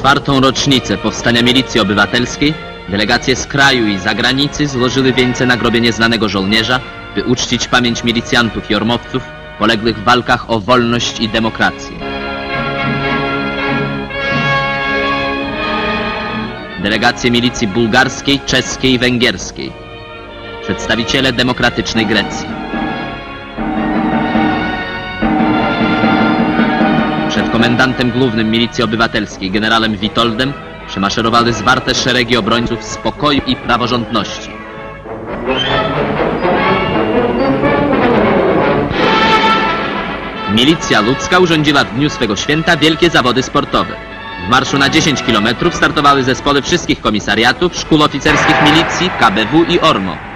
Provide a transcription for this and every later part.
czwartą rocznicę powstania milicji obywatelskiej delegacje z kraju i zagranicy złożyły wieńce na grobie nieznanego żołnierza, by uczcić pamięć milicjantów i ormowców poległych w walkach o wolność i demokrację. Delegacje milicji bułgarskiej, czeskiej i węgierskiej. Przedstawiciele demokratycznej Grecji. Komendantem głównym milicji obywatelskiej, generałem Witoldem, przemaszerowały zwarte szeregi obrońców spokoju i praworządności. Milicja ludzka urządziła w dniu swego święta wielkie zawody sportowe. W marszu na 10 km startowały zespoły wszystkich komisariatów, szkół oficerskich milicji, KBW i ORMO.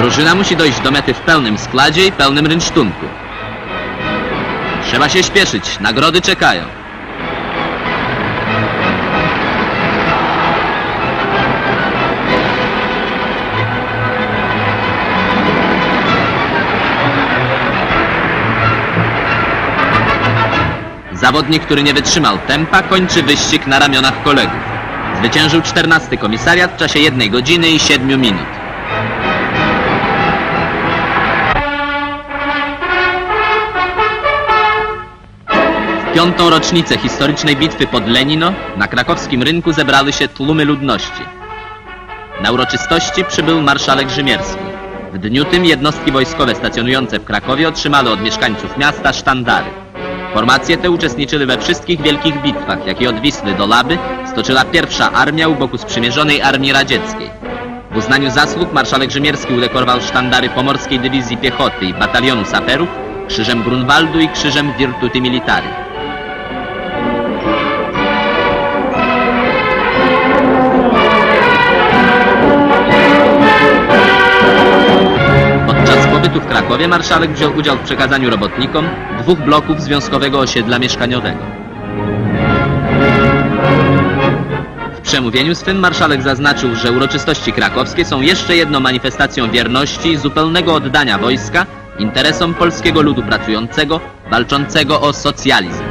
Drużyna musi dojść do mety w pełnym składzie i pełnym rynsztunku. Trzeba się śpieszyć, nagrody czekają. Zawodnik, który nie wytrzymał tempa, kończy wyścig na ramionach kolegów. Zwyciężył 14 komisariat w czasie 1 godziny i 7 minut. Piątą rocznicę historycznej bitwy pod Lenino na krakowskim rynku zebrały się tłumy ludności. Na uroczystości przybył marszałek Rzymierski. W dniu tym jednostki wojskowe stacjonujące w Krakowie otrzymały od mieszkańców miasta sztandary. Formacje te uczestniczyły we wszystkich wielkich bitwach, jakie od Wisły do Laby stoczyła pierwsza armia u boku sprzymierzonej armii radzieckiej. W uznaniu zasług marszałek Rzymierski udekorował sztandary Pomorskiej Dywizji Piechoty i Batalionu Saperów, krzyżem Grunwaldu i krzyżem Virtuti Militari. Krakowie marszałek wziął udział w przekazaniu robotnikom dwóch bloków związkowego osiedla mieszkaniowego. W przemówieniu swym marszałek zaznaczył, że uroczystości krakowskie są jeszcze jedną manifestacją wierności i zupełnego oddania wojska interesom polskiego ludu pracującego, walczącego o socjalizm.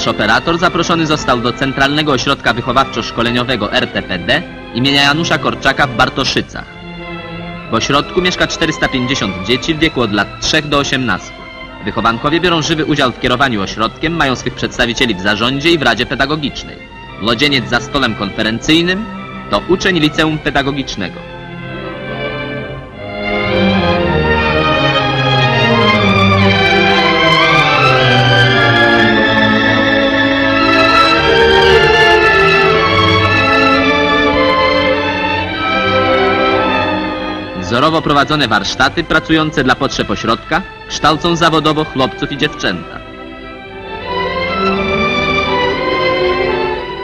Nasz operator zaproszony został do Centralnego Ośrodka Wychowawczo-Szkoleniowego RTPD imienia Janusza Korczaka w Bartoszycach. W ośrodku mieszka 450 dzieci w wieku od lat 3 do 18. Wychowankowie biorą żywy udział w kierowaniu ośrodkiem, mają swych przedstawicieli w zarządzie i w Radzie Pedagogicznej. Młodzieniec za stolem konferencyjnym to uczeń liceum pedagogicznego. Wzorowo prowadzone warsztaty pracujące dla potrzeb ośrodka kształcą zawodowo chłopców i dziewczęta.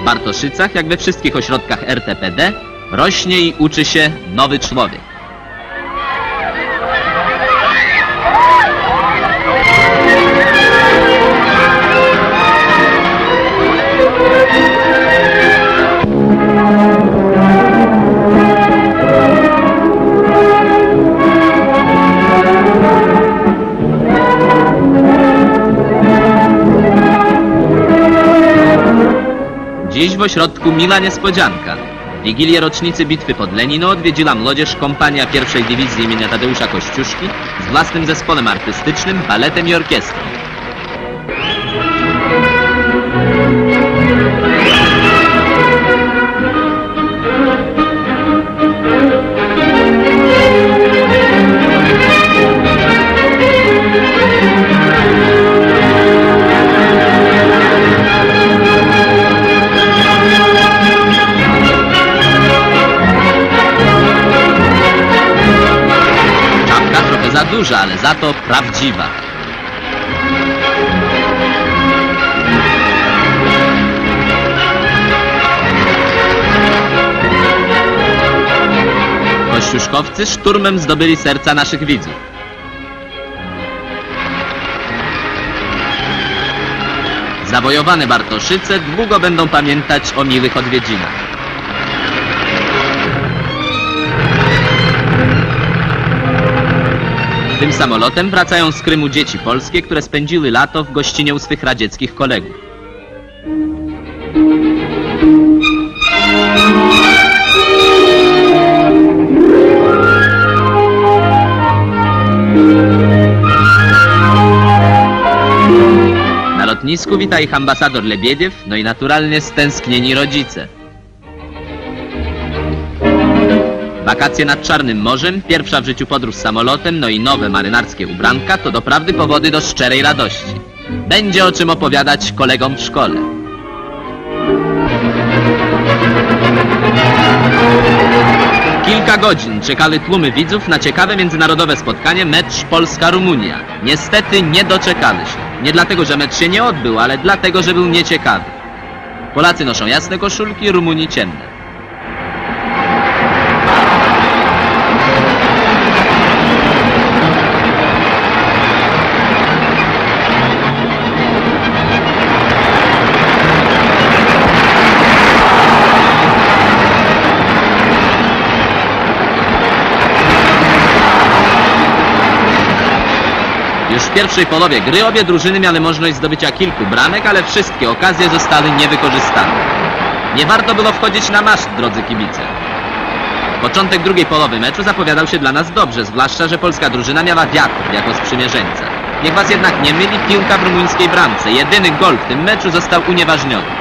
W Bartoszycach, jak we wszystkich ośrodkach RTPD, rośnie i uczy się nowy człowiek. Dziś w ośrodku miła niespodzianka. Wigilię rocznicy bitwy pod Lenino odwiedziła młodzież kompania pierwszej dywizji imienia Tadeusza Kościuszki z własnym zespołem artystycznym, baletem i orkiestrą. Za duża, ale za to prawdziwa. Kościuszkowcy szturmem zdobyli serca naszych widzów. Zawojowane Bartoszyce długo będą pamiętać o miłych odwiedzinach. Tym samolotem wracają z Krymu dzieci polskie, które spędziły lato w gościnie u swych radzieckich kolegów. Na lotnisku wita ich ambasador Lebiediew, no i naturalnie stęsknieni rodzice. Wakacje nad Czarnym Morzem, pierwsza w życiu podróż samolotem, no i nowe marynarskie ubranka to doprawdy powody do szczerej radości. Będzie o czym opowiadać kolegom w szkole. Kilka godzin czekały tłumy widzów na ciekawe międzynarodowe spotkanie mecz Polska-Rumunia. Niestety nie doczekały się. Nie dlatego, że mecz się nie odbył, ale dlatego, że był nieciekawy. Polacy noszą jasne koszulki, Rumuni ciemne. Już w pierwszej połowie gry obie drużyny miały możliwość zdobycia kilku bramek, ale wszystkie okazje zostały niewykorzystane. Nie warto było wchodzić na maszt, drodzy kibice. Początek drugiej połowy meczu zapowiadał się dla nas dobrze, zwłaszcza, że polska drużyna miała wiatr jako sprzymierzeńca. Niech was jednak nie myli piłka w rumuńskiej bramce. Jedyny gol w tym meczu został unieważniony.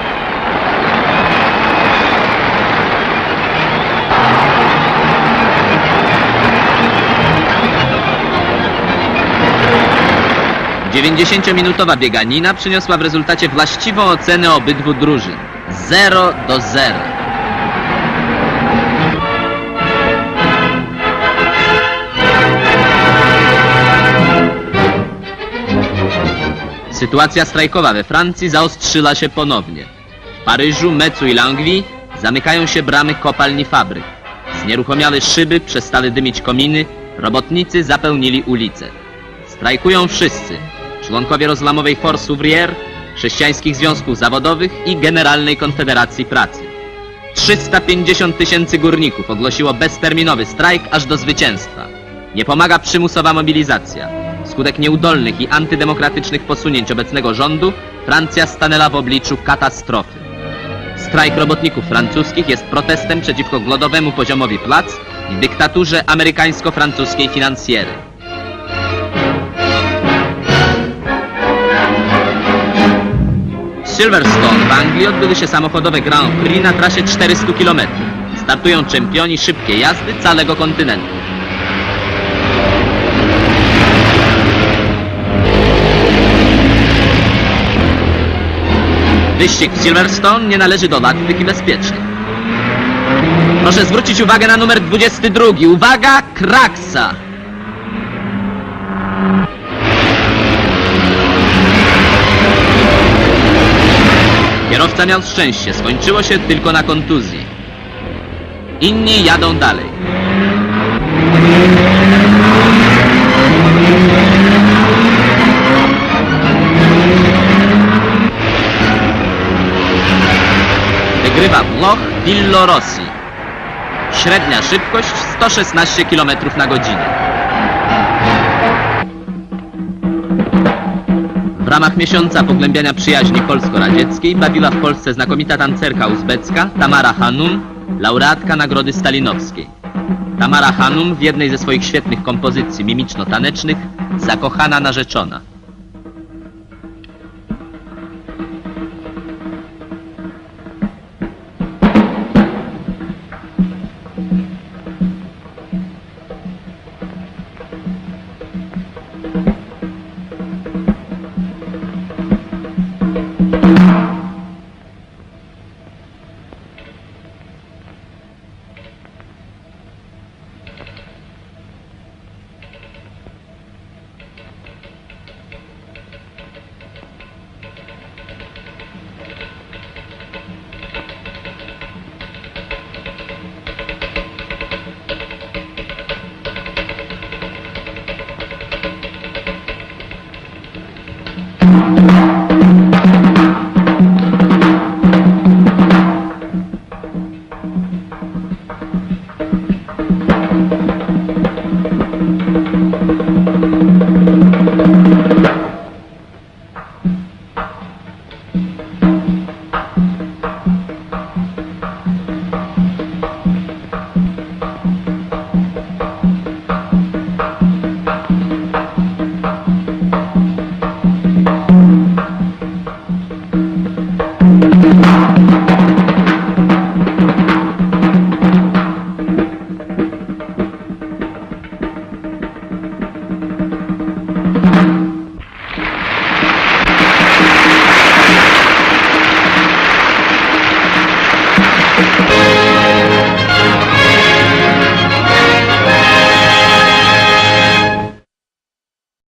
Dziewięćdziesięciominutowa bieganina przyniosła w rezultacie właściwą ocenę obydwu drużyn. 0 do 0. Sytuacja strajkowa we Francji zaostrzyła się ponownie. W Paryżu, Mecu i Langwi zamykają się bramy kopalni fabryk. Znieruchomiały szyby, przestały dymić kominy, robotnicy zapełnili ulice. Strajkują wszyscy. Członkowie rozlamowej Force Ouvrière, chrześcijańskich związków zawodowych i Generalnej Konfederacji Pracy. 350 tysięcy górników ogłosiło bezterminowy strajk aż do zwycięstwa. Nie pomaga przymusowa mobilizacja. Skutek nieudolnych i antydemokratycznych posunięć obecnego rządu, Francja stanęła w obliczu katastrofy. Strajk robotników francuskich jest protestem przeciwko głodowemu poziomowi płac i dyktaturze amerykańsko-francuskiej finansjery. Silverstone w Anglii odbyły się samochodowe Grand Prix na trasie 400 km. Startują czempioni szybkiej jazdy całego kontynentu. Wyścig w Silverstone nie należy do łatwych i bezpiecznych. Proszę zwrócić uwagę na numer 22. Uwaga, Kraksa! Kierowca miał szczęście, skończyło się tylko na kontuzji. Inni jadą dalej. Wygrywa Włoch Villo Rossi. Średnia szybkość 116 km na godzinę. W ramach miesiąca pogłębiania przyjaźni polsko-radzieckiej bawiła w Polsce znakomita tancerka uzbecka Tamara Hanum, laureatka Nagrody Stalinowskiej. Tamara Hanum w jednej ze swoich świetnych kompozycji mimiczno-tanecznych zakochana narzeczona.